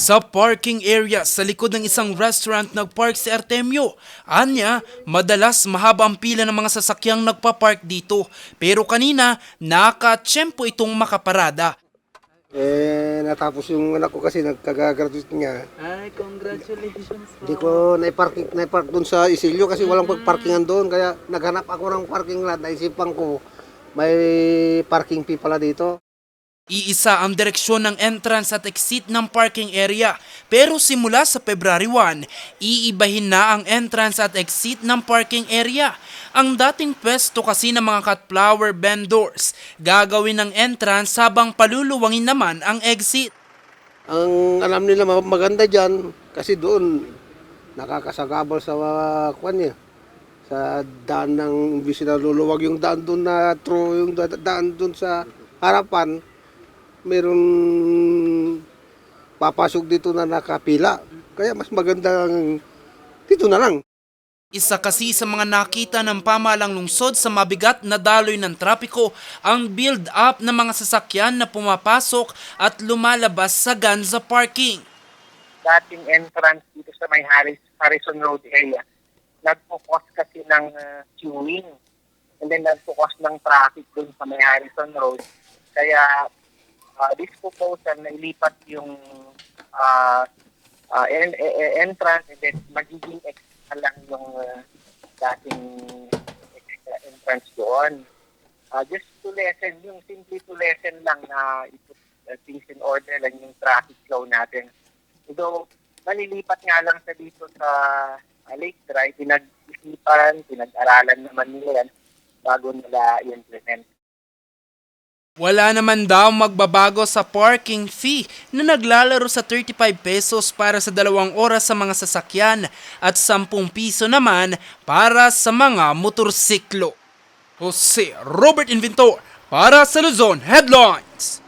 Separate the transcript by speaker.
Speaker 1: Sa parking area sa likod ng isang restaurant nagpark si Artemio. Anya, madalas mahaba ang pila ng mga sasakyang nagpapark dito. Pero kanina, nakatsyempo itong makaparada.
Speaker 2: Eh, natapos yung anak ko kasi nagkagagraduate niya.
Speaker 3: Ay, congratulations po.
Speaker 2: Hindi ko naiparking, naipark doon sa Isilio kasi walang pagparkingan doon. Kaya naghanap ako ng parking lot. Naisipan ko, may parking fee pala dito.
Speaker 1: Iisa ang direksyon ng entrance at exit ng parking area. Pero simula sa February 1, iibahin na ang entrance at exit ng parking area. Ang dating pwesto kasi ng mga cut flower vendors, gagawin ng entrance habang paluluwangin naman ang exit.
Speaker 2: Ang alam nila ma- maganda dyan, kasi doon nakakasagabal sa uh, kwan niya. Sa daan ng, imbis luluwag yung daan doon na true yung da- daan doon sa harapan, meron papasok dito na nakapila. Kaya mas magandang dito na lang.
Speaker 1: Isa kasi sa mga nakita ng pamalang lungsod sa mabigat na daloy ng trapiko ang build-up ng mga sasakyan na pumapasok at lumalabas sa Ganza parking.
Speaker 4: dating entrance dito sa may Harris, Harrison Road area, nagpo-cause kasi ng uh, queuing. And then nagpo-cause ng traffic dun sa may Harrison Road. Kaya uh, this proposal na ilipat yung uh, uh, en- e- e- entrance and then magiging extra lang yung uh, dating extra entrance doon. Uh, just to lessen, yung simply to lessen lang na uh, things in order lang yung traffic flow natin. Although, malilipat nga lang sa dito sa uh, Lake Drive, pinag-isipan, pinag-aralan naman nila yan bago nila i-implement.
Speaker 1: Wala naman daw magbabago sa parking fee na naglalaro sa 35 pesos para sa dalawang oras sa mga sasakyan at 10 piso naman para sa mga motorsiklo. Jose Robert Inventor para sa Luzon Headlines.